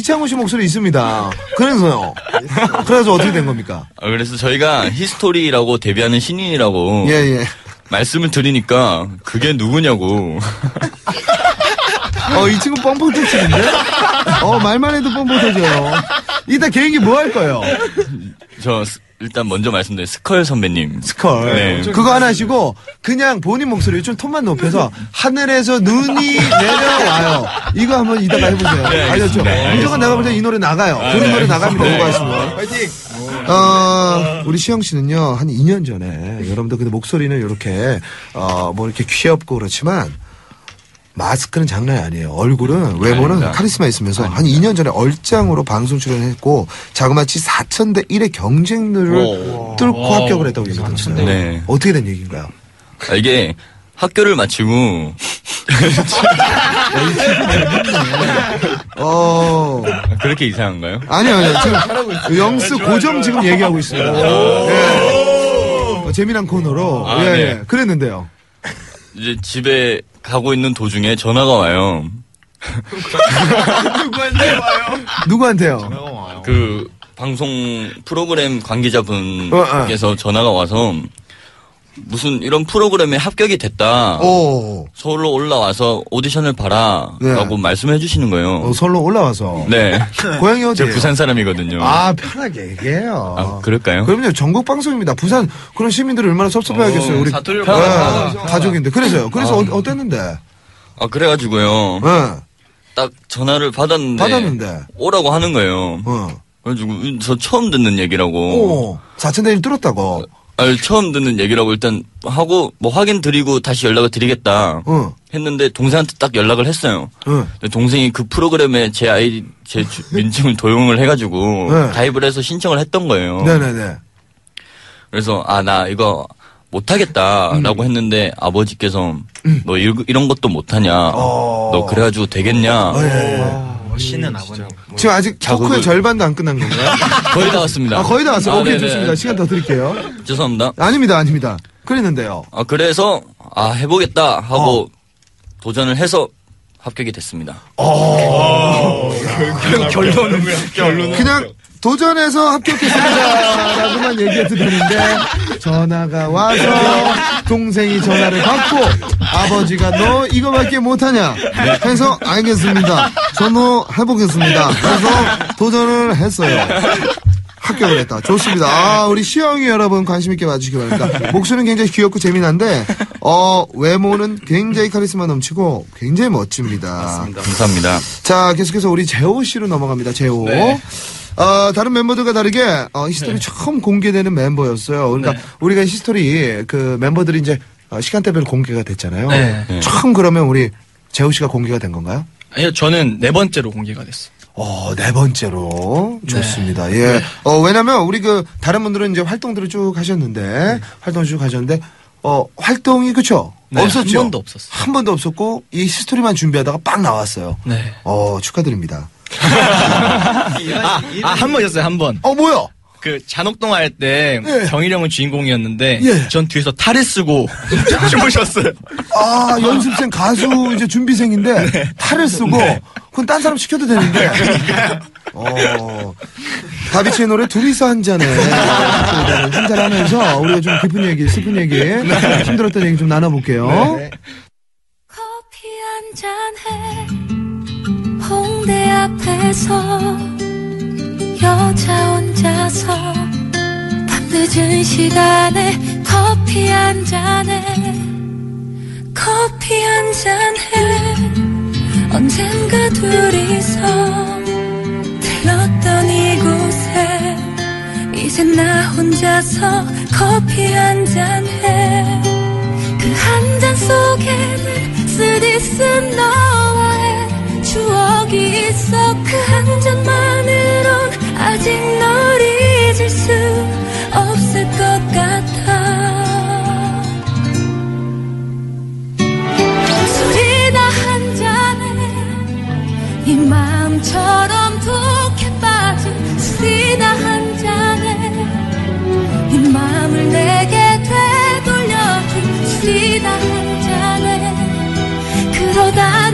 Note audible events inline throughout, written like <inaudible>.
이창호 씨 목소리 있습니다. 그래서요. 그래서 어떻게 된 겁니까? 아, 그래서 저희가 히스토리라고 데뷔하는 신인이라고 예, 예. 말씀을 드리니까 그게 누구냐고. 어, 이 친구 뻥뻥 터치는데? 어, 말만 해도 뻥뻥 터져요. 이따 개인기 뭐 할 거예요? 저 스- 일단 먼저 말씀드린 스컬 선배님. 스컬. 네. 그거 하나 하시고, 그냥 본인 목소리 좀 톤만 높여서, 하늘에서 눈이 내려와요. 이거 한번 이따가 해보세요. 네, 알겠죠? 네, 무조건 내가 볼 때 이 노래 나가요. 그런 노래 나갑니다. 이거 하시면. 어, 우리 시영 씨는요, 한 2년 전에, 여러분들 근데 목소리는 이렇게, 어, 뭐 이렇게 귀엽고 그렇지만, 마스크는 장난이 아니에요. 얼굴은, 외모는 아닙니다. 카리스마 있으면서 한 2년 전에 얼짱으로 방송 출연했고, 자그마치 4천대 1의 경쟁률을 뚫고 합격을 했다고 얘기 들었어요. 네. 어떻게 된 얘기인가요? 아, 이게 학교를 마치고 어, 그렇게 이상한가요? 아니요, 아니요. 지금 영스 고정 지금 얘기하고 있습니다. 예. 어, 재미난 코너로. 아, 예, 네. 예. 그랬는데요. 이제 집에 가고 있는 도중에 전화가 와요. <laughs> 누구한테요? 그 방송 프로그램 관계자분께서 어, 전화가 와서 무슨 이런 프로그램에 합격이 됐다. 오, 서울로 올라와서 오디션을 봐라. 네. 라고 말씀해 주시는 거예요. 어, 서울로 올라와서. 네. <laughs> 고향이 어디예요? 제가 부산 사람이거든요. 아, 편하게 얘기해요. 아, 그럴까요? 그럼요, 전국 방송입니다. 부산, 그런 시민들이 얼마나 섭섭해하겠어요. 우리. 사투리를 예, 받아서. 가족인데. 그래서요. 그래서 어, 어땠는데? 아, 그래가지고요. 예, 딱 전화를 받았는데. 받았는데. 오라고 하는 거예요. 어. 그래가지고 저 처음 듣는 얘기라고. 오, 4천대 1 뚫었다고. 아니, 처음 듣는 얘기라고 일단 하고 뭐 확인 드리고 다시 연락을 드리겠다. 어, 했는데 동생한테 딱 연락을 했어요. 어. 근데 동생이 그 프로그램에 제 아이 제 주- <laughs> 민증을 도용을 해가지고 네. 가입을 해서 신청을 했던 거예요. 네네네. 그래서 아 나 이거 못하겠다라고 했는데 아버지께서 너 이, 이런 것도 못하냐? 어. 너 그래가지고 되겠냐? 예, 예. 멋있는 아버님. 지금 아직 토크의 절반도 안 끝난 건가요? <laughs> 거의 다 왔습니다. 아, 거의 다 왔어요. 아, 오케이, 네네. 좋습니다. 시간 더 드릴게요. 죄송합니다. 아닙니다, 아닙니다. 그랬는데요. 아 그래서 아 해보겠다 어. 하고 도전을 해서 합격이 됐습니다. 결론은 결론은 그냥 도전해서 합격했습니다 라고만 얘기해도 되는데 전화가 와서 동생이 전화를 받고 아버지가 너 이거밖에 못하냐? 해서 알겠습니다. 전화해보겠습니다. 해서 도전을 했어요 합격을 했다 좋습니다 아 우리 시영이 여러분 관심 있게 봐주시기 바랍니다 목소리는 굉장히 귀엽고 재미난데 어 외모는 굉장히 카리스마 넘치고 굉장히 멋집니다 감사합니다. 자, 계속해서 우리 재호 씨로 넘어갑니다. 재호. 네. 어, 다른 멤버들과 다르게 어, 히스토리 처음 공개되는 멤버였어요. 그러니까 네. 우리가 히스토리 그 멤버들이 이제 어, 시간대별로 공개가 됐잖아요. 네. 네. 처음 그러면 우리 재호 씨가 공개가 된 건가요? 아니요 저는 네 번째로 공개가 됐어요. 어, 네 번째로. 네. 좋습니다. 예. 어, 왜냐면 우리 그 다른 분들은 이제 활동들을 쭉 하셨는데 활동 쭉 하셨는데 어, 활동이 그쵸? 네, 없었죠. 한 번도 없었어요. 한 번도 없었고 이 히스토리만 준비하다가 빡 나왔어요. 네. 어, 축하드립니다. <laughs> 아한번 있었어요 한 번. 어, 뭐야? 그 잔혹동 할 때 예. 경일 형은 주인공이었는데 예. 전 뒤에서 탈을 쓰고 <laughs> <laughs> 주무셨어요. 아, 연습생 가수 이제 준비생인데 탈을 쓰고 그건 딴 사람 시켜도 되는데. 어. 다비치의 노래 둘이서 한 잔에 한 잔 하면서 우리가 좀 깊은 얘기, 슬픈 얘기, 힘들었던 얘기 좀 나눠볼게요. 커피 한 잔해 홍대 앞에서 여자 혼자서 밤늦은 시간에 커피 한 잔해 커피 한 잔해 언젠가 둘이서 들렀던 이곳에 이제 나 혼자서 커피 한잔 수 없을 것 같아. 술이나 한 잔에 이 마음처럼 독해 빠진 술이나 한 잔에 이 마음을 내게 되돌려준 술이나 한 잔에 그러다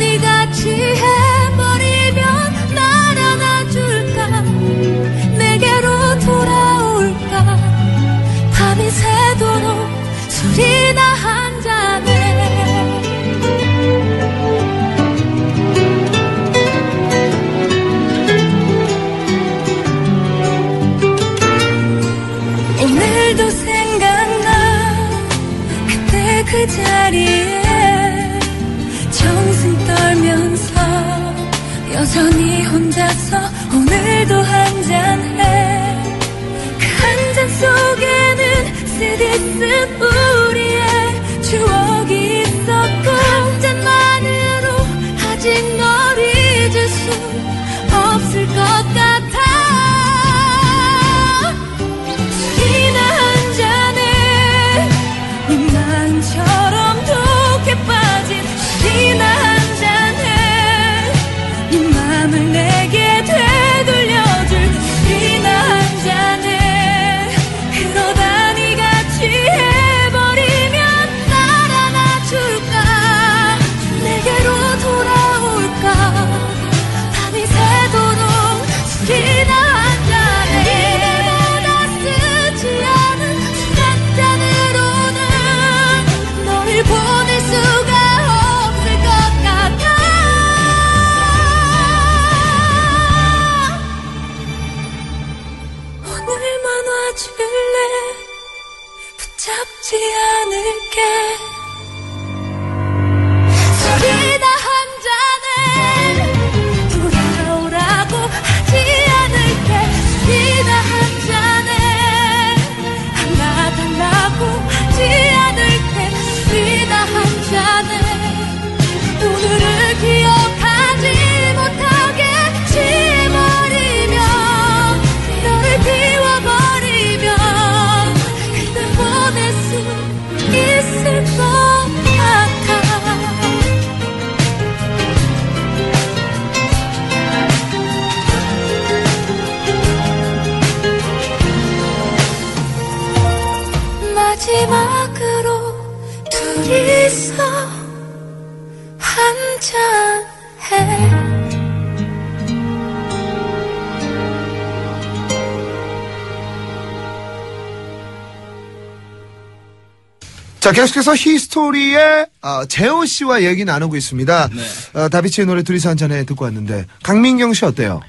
자, 계속해서 히스토리의 어, 재호 씨와 얘기 나누고 있습니다. 어, 다비치의 노래 둘이서 한 잔에 듣고 왔는데 강민경 씨 어때요?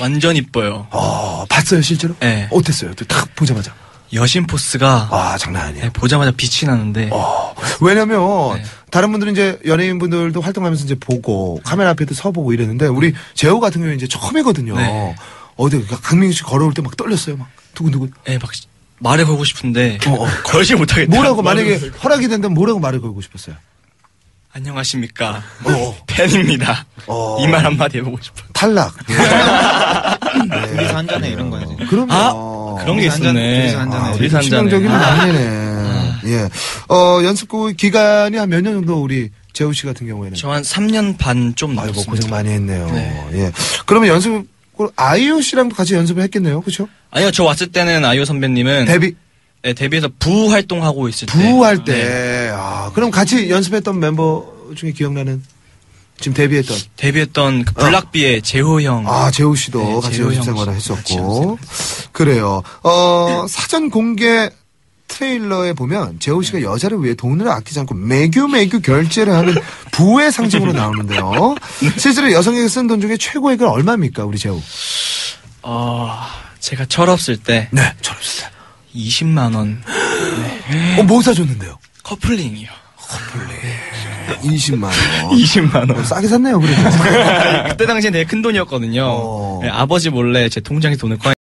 완전 이뻐요. 어, 봤어요 실제로? 네. 어땠어요? 또딱 보자마자. 여신 포스가 아, 장난 아니에요. 네, 보자마자 빛이 나는데 어, 왜냐면 네. 다른 분들은 이제 연예인 분들도 활동하면서 이제 보고 카메라 앞에도 서 보고 이랬는데 우리 재호 같은 경우에 이제 처음이거든요. 네. 어디 그 강민경 씨 걸어올 때 막 떨렸어요, 막 두근두근. 네, 막 말해 걸고 싶은데 어, 어. <laughs> 걸지 못하겠다. 뭐라고 만약에 허락이 된다면 뭐라고 말을 걸고 싶었어요? 안녕하십니까. 어. <laughs> 팬입니다. 어. 이 말 한마디 해보고 싶어요. 탈락. <laughs> 둘이서 한 잔에 이런 거야지. 그럼요. 아, 그런 게 둘이서 있었네. 둘이서 한 잔에. 아, 우리 둘이서 한 잔에. 치명적인 아. 막내네. 예. 어, 연습 기간이 한 몇 년 정도 우리 재우 씨 같은 경우에는. 저 한 3년 반 좀 넘었습니다. 고생 많이 했네요. 네. 예. 그러면 연습, 아이유 씨랑도 같이 연습을 했겠네요. 그쵸? 아니요, 저 왔을 때는 아이유 선배님은 데뷔, 네, 데뷔해서 부 활동하고 있을 때. 부할 때. 네, 아, 그럼 같이 연습했던 멤버 중에 기억나는? 지금 데뷔했던. 데뷔했던 그 블락비의 재호 형. 아, 재우 씨도 네, 같이 재우 연습 형 생활을 같이 했었고. 그래요. 어, 사전 공개 트레일러에 보면 재우 씨가 여자를 위해 돈을 아끼지 않고 매규 매규 결제를 하는 <laughs> 부의 상징으로 나오는데요. 실제로 여성에게 쓴 돈 중에 최고액은 얼마입니까, 우리 재우? 어, 제가 철없을 때 네, 철없어요. 20만 원 어, 뭐 사줬는데요? 커플링이요. 20만 원. <laughs> 20만 어, 원. 싸게 샀네요, 그래도. <laughs> 그때 당시엔 되게 큰 돈이었거든요. 어. 네, 아버지 몰래 제 통장에 돈을 꺼내